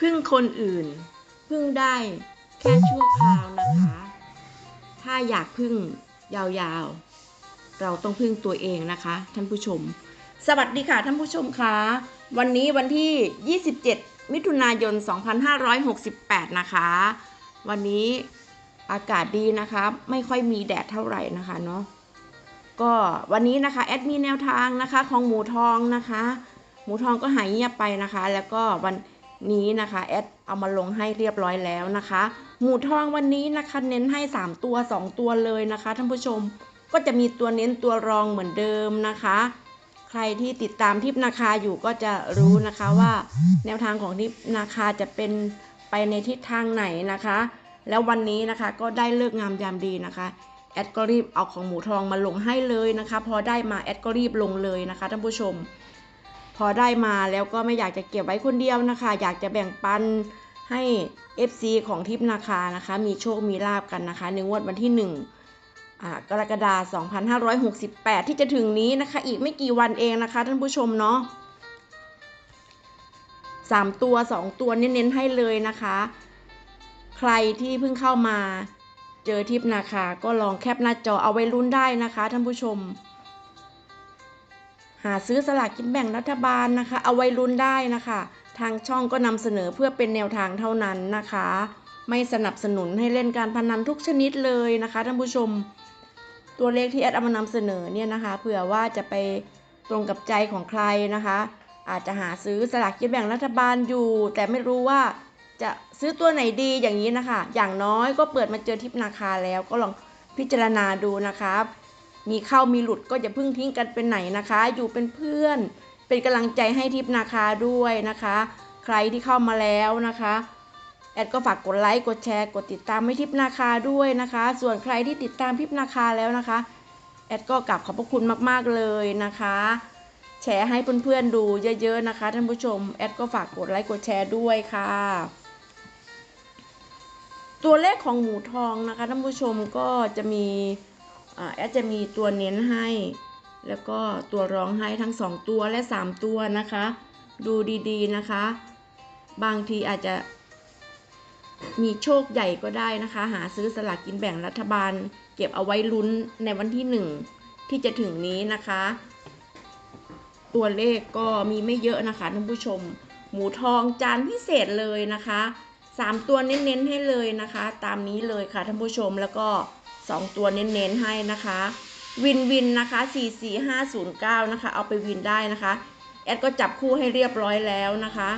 พึ่งคนอื่น พึ่งได้แค่ชั่วคราวนะคะ ถ้าอยากพึ่งยาวๆ เราต้องพึ่งตัวเองนะคะ ท่านผู้ชม สวัสดีค่ะท่านผู้ชมคะวันนี้วันที่ 27 มิถุนายน 2568 นะคะ วันนี้อากาศดีนะคะ ไม่ค่อยมีแดดเท่าไหร่นะคะเนาะก็วันนี้นะคะแอดมีแนวทางนะคะของหมูทองนะคะ หมูทองก็หายเงียบไปนะคะ แล้วก็วัน นี้นะคะแอดเอามาลงให้เรียบร้อยแล้วนะคะ หมูทองวันนี้นะคะเน้นให้ 3 ตัว 2 ตัวเลยนะคะท่านผู้ชมก็จะมีตัวเน้นตัวรองเหมือนเดิมนะคะ ใครที่ติดตามทิปนาคาอยู่ก็จะรู้นะคะว่า แนวทางของทิปนาคาจะเป็นไปในทิศทางไหนนะคะ แล้ววันนี้นะคะก็ได้เลิกงามยามดีนะคะแอดก็รีบเอาของหมูทองมาลงให้เลยนะคะ พอได้มาแอดก็รีบลงเลยนะคะท่านผู้ชม พอได้มาแล้วก็ไม่อยากจะเก็บไว้คนเดียวนะคะ อยากจะแบ่งปันให้ FC ของทิพนาคานะคะ มีโชคมีลาบกันนะคะในงวดวันที่1อ่ากรกฎาคม 2568 ที่จะถึงนี้นะคะ อีกไม่กี่วันเองนะคะท่านผู้ชมเนาะสามตัวสองตัวเน้นๆให้เลยนะคะ ใครที่เพิ่งเข้ามาเจอทิปนาคาก็ลองแคปหน้าจอเอาไว้ลุ้นได้นะคะท่านผู้ชมาซื้อสลากกินแบ่งรัฐบาลนะคะ เอาไว้ลุ้นได้นะคะ ทางช่องก็นำเสนอเพื่อเป็นแนวทางเท่านั้นนะคะ ไม่สนับสนุนให้เล่นการพนันทุกชนิดเลยนะคะท่านผู้ชม ตัวเลขที่แอดเอามานำเสนอเนี่ยนะคะเผื่อว่าจะไปตรงกับใจของใครนะคะ อาจจะหาซื้อสลากกินแบ่งรัฐบาลอยู่ แต่ไม่รู้ว่าจะซื้อตัวไหนดีอย่างนี้นะคะ อย่างน้อยก็เปิดมาเจอทิปนาคาแล้วก็ลองพิจารณาดูนะคะ มีเข้ามีหลุดก็อย่าเพิ่งทิ้งกันเป็นไหนนะคะ อยู่เป็นเพื่อน เป็นกำลังใจให้ทิปนาคาด้วยนะคะ ใครที่เข้ามาแล้วนะคะ แอดก็ฝากกดไลค์กดแชร์กดติดตามให้ทิปนาคาด้วยนะคะ ส่วนใครที่ติดตามทิปนาคาแล้วนะคะ แอดก็กลับขอบพระคุณมาก ๆ เลยนะคะแชร์ให้เพื่อนๆดูเยอะๆนะคะท่านผู้ชม แอดก็ฝากกดไลค์กดแชร์ด้วยค่ะ ตัวเลขของหมูทองนะคะท่านผู้ชมก็จะมี แอดจะมีตัวเน้นให้ แล้วก็ตัวร้องให้ทั้ง 2 ตัวและ 3 ตัวนะคะ ดูดีๆนะคะ บางทีอาจจะมีโชคใหญ่ก็ได้นะคะ หาซื้อสลากกินแบ่งรัฐบาล เก็บเอาไว้ลุ้นในวันที่ 1 ที่จะถึงนี้นะคะ ตัวเลขก็มีไม่เยอะนะคะท่านผู้ชม หมูทองจานพิเศษเลยนะคะสามตัวเน้นๆให้เลยนะคะ ตามนี้เลยค่ะท่านผู้ชมแล้วก็ 2 ตัวเน้นๆให้นะคะ วินวินนะคะ 44509 นะคะ เอาไปวินได้นะคะ แอดก็จับคู่ให้เรียบร้อยแล้วนะคะ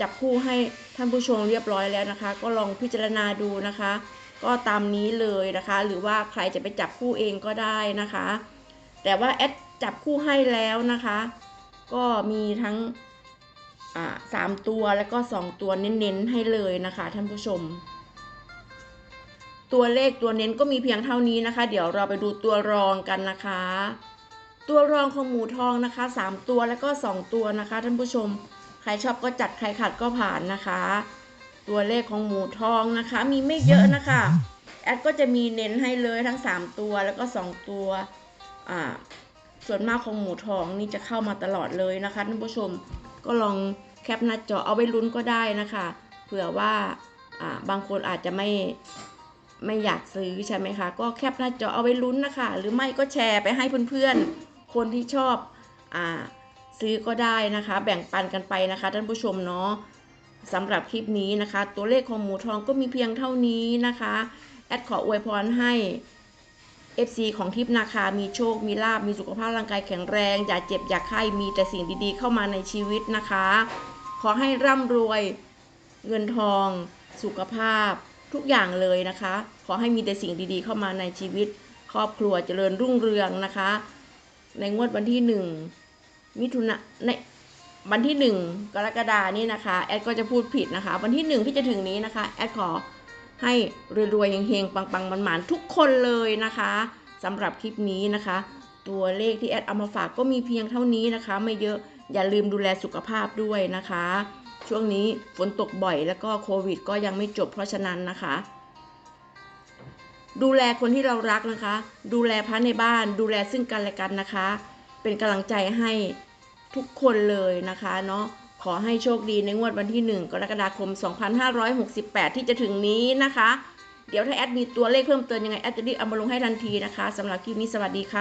จับคู่ให้ท่านผู้ชมเรียบร้อยแล้วนะคะ ก็ลองพิจารณาดูนะคะ ก็ตามนี้เลยนะคะ หรือว่าใครจะไปจับคู่เองก็ได้นะคะ แต่ว่าแอดจับคู่ให้แล้วนะคะ ก็มีทั้งอ่าสามตัวแล้วก็สองตัวเน้นๆให้เลยนะคะท่านผู้ชม ตัวเลขตัวเน้นก็มีเพียงเท่านี้นะคะ เดี๋ยวเราไปดูตัวรองกันนะคะ ตัวรองของหมูทองนะคะ 3 ตัวแล้วก็ 2 ตัวนะคะท่านผู้ชม ใครชอบก็จัดใครขัดก็ผ่านนะคะ ตัวเลขของหมูทองนะคะ มีไม่เยอะนะคะแอดก็จะมีเน้นให้เลยทั้ง 3 ตัวแล้วก็ 2 ตัวอ่าส่วนมากของหมูทองนี่จะเข้ามาตลอดเลยนะคะท่านผู้ชมก็ลองแคปหน้าจอเอาไว้ลุ้นก็ได้นะคะ เผื่อว่าอ่าบางคนอาจจะไม่ ไม่อยากซื้อใช่ไหมคะ ก็แคปหน้าจอเอาไว้ลุ้นนะคะ หรือไม่ก็แชร์ไปให้เพื่อนๆ คนที่ชอบอ่าซื้อก็ได้นะคะ แบ่งปันกันไปนะคะท่านผู้ชมเนาะสำหรับคลิปนี้นะคะ ตัวเลขของหมูทองก็มีเพียงเท่านี้นะคะ แอดขออวยพรให้ FC ของทิพนาคา มีโชค มีลาบ มีสุขภาพร่างกายแข็งแรง อย่าเจ็บ อย่าไข้ มีแต่สิ่งดีๆ เข้ามาในชีวิตนะคะ ขอให้ร่ำรวย เงินทอง สุขภาพ ทุกอย่างเลยนะคะ ขอให้มีแต่สิ่งดีๆ เข้ามาในชีวิต ครอบครัวเจริญรุ่งเรืองนะคะ ในงวดวันที่หนึ่งมิถุนาในวันที่หนึ่งกรกฎานี่นะคะแอดก็จะพูดผิดนะคะ วันที่หนึ่งที่จะถึงนี้นะคะแอดขอให้รวยๆเฮงๆปังๆมันๆทุกคนเลยนะคะสำหรับคลิปนี้นะคะ ตัวเลขที่แอดเอามาฝากก็มีเพียงเท่านี้นะคะ ไม่เยอะอย่าลืมดูแลสุขภาพด้วยนะคะ ช่วงนี้ฝนตกบ่อยแล้วก็โควิด ก็ยังไม่จบเพราะฉะนั้นนะคะ ดูแลคนที่เรารักนะคะ ดูแลพระในบ้าน ดูแลซึ่งกันและกันนะคะ เป็นกำลังใจให้ทุกคนเลยนะคะเนาะขขอให้โชคดีในงวดวันที่ 1 กรกฎาคม 2568 ที่จะถึงนี้นะคะ เดี๋ยวถ้าแอดมีตัวเลขเพิ่มเติมยังไงแอดจะรีบเอามาลงให้ทันทีนะคะสำหรับคลิปนี้สวัสดีค่ะ